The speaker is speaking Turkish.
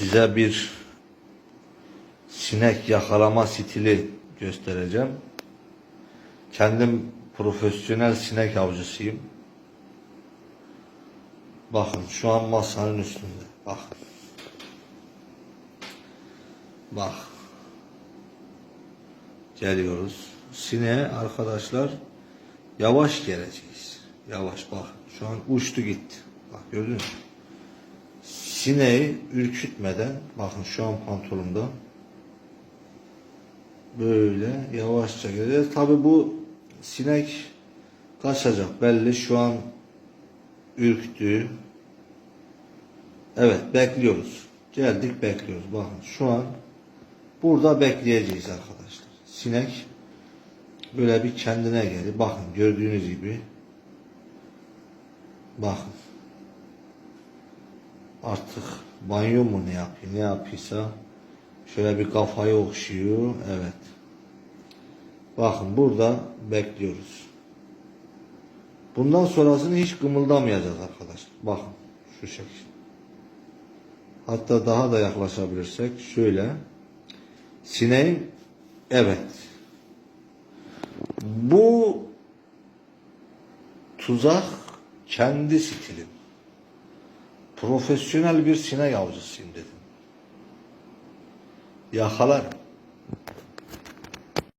size bir sinek yakalama stili göstereceğim. Kendim profesyonel sinek avcısıyım. Bakın şu an masanın üstünde. Bakın. Bak. Geliyoruz. Sineğe arkadaşlar yavaş geleceğiz. Yavaş bak. Şu an uçtu gitti. Bak gördün mü? Sineği ürkütmeden bakın şu an pantolonumda böyle yavaşça geleceğiz. Tabi bu sinek kaçacak belli. Şu an ürktü. Evet bekliyoruz. Geldik bekliyoruz. Bakın şu an burada bekleyeceğiz arkadaşlar. Sinek böyle bir kendine geldi. Bakın gördüğünüz gibi bakın artık banyo mu ne yapıyor ne yapıyorsa şöyle bir kafayı okşuyor. Evet. Bakın burada bekliyoruz. Bundan sonrasını hiç kımıldamayacağız arkadaşlar. Bakın şu şekilde. Hatta daha da yaklaşabilirsek şöyle. Sineğin evet. Bu tuzak kendi stilim. Profesyonel bir sinek avcısıyım dedim. Yakalarım.